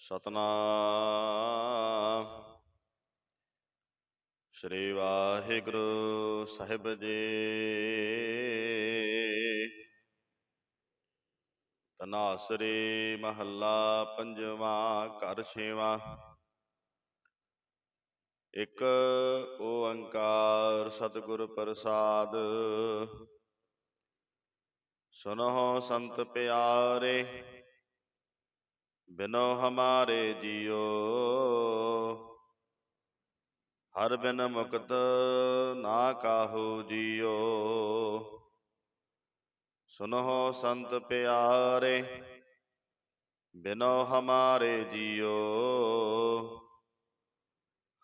ਸਤਨਾਮ। ਸ੍ਰੀ ਵਾਹਿਗੁਰੂ ਸਾਹਿਬ ਜੀ। ਤਨਾਸਰੀ ਮਹੱਲਾ ਪੰਜਵਾਂ, ਘਰ ਛੇਵਾਂ। ਇੱਕ ਓੰਕਾਰ ਸਤਿਗੁਰ ਪ੍ਰਸਾਦ। ਸੁਨੋ ਸੰਤ ਪਿਆਰੇ ਬਿਨੋ ਹਮਾਰੇ ਜੀਓ। ਹਰ ਬਿਨ ਮੁਕਤ ਨਾ ਕਾਹੂ ਜੀਓ। ਸੁਨੋ ਸੰਤ ਪਿਆਰੇ, ਬਿਨੋ ਹਮਾਰੇ ਜੀਓ।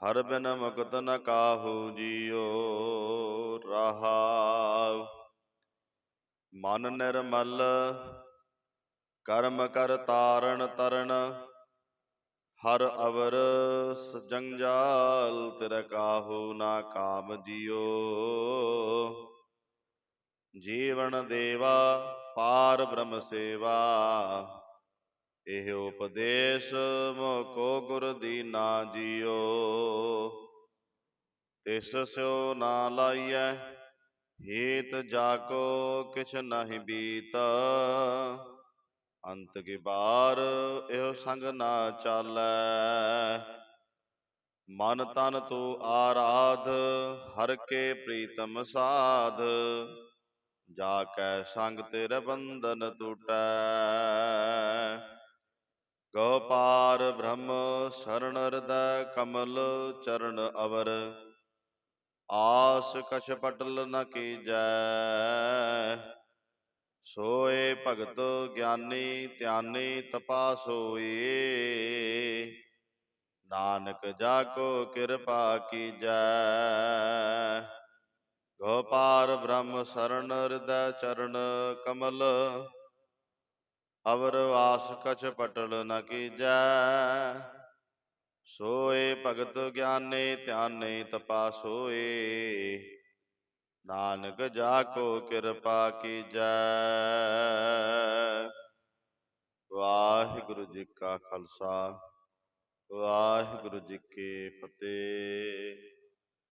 ਹਰ ਬਿਨ ਮੁਕਤ ਨ ਕਾਹੂ ਜੀਓ। ਰਹਾਉ ਮਨ ਨਿਰਮਲ ਕਰਮ ਕਰ ਤਾਰਨ ਤਰਨ, ਹਰ ਅਵਰ ਸਜੰਜਾਲ ਤਿਰ ਕਾਹੂ ਨਾ ਕਾਮ ਜਿਓ। ਜੀਵਨ ਦੇਵਾ, ਪਾਰ ਬ੍ਰਹਮ ਸੇਵਾ, ਇਹ ਉਪਦੇਸ਼ ਮੋਕੋ ਗੁਰ ਦੀਨਾ ਜਿਓ। ਤਿਸ ਸਿਓ ਨਾ ਲਾਈਐ, ਹੇਤ ਜਾਕੋ ਕਿਛ ਨਹੀਂ ਬੀਤ। ਅੰਤ ਕੀ ਬਾਰ ਇਹੋ ਸੰਗ ਨਾ ਚਾਲੈ। ਮਨ ਤਨ ਤੂ ਆਰਾਧ, ਹਰ ਕੇ ਪ੍ਰੀਤਮ ਸਾਧ। ਜਾ ਕੈ ਸੰਗ ਤੇਰੇ ਬੰਧਨ ਟੂਟੈ। ਗੋਪਾਰ ਬ੍ਰਹਮ ਸਰਣ ਹਿਰਦੈ ਕਮਲ ਚਰਨ ਅਵਰ। ਆਸ ਕਛ ਪਟਲ ਨ ਕੀਜੈ। ਸੋਏ ਭਗਤ ਗਿਆਨੀ ਧਿਆਨੀ ਤਪਾ ਸੋਈ ਨਾਨਕ ਜਾ ਕੋ ਕਿਰਪਾ ਕੀਜੈ। ਗੋਪਾਰ ਬ੍ਰਹਮ ਸਰਣ ਹਿਰਦੈ ਚਰਨ ਕਮਲ। ਅਵਰ ਵਾਸ ਕਛ ਪਟਲ ਨ ਕੀਜੈ। ਸੋਏ ਭਗਤ ਗਿਆਨੀ ਧਿਆਨੀ ਤਪਾ ਸੋਏ ਨਾਨਕ ਜਾ ਕੋ ਕਿਰਪਾ ਕੀਜੈ। ਵਾਹਿਗੁਰੂ ਜੀ ਕਾ ਖਾਲਸਾ ਵਾਹਿਗੁਰੂ ਜੀ ਕੀ ਫਤਿਹ।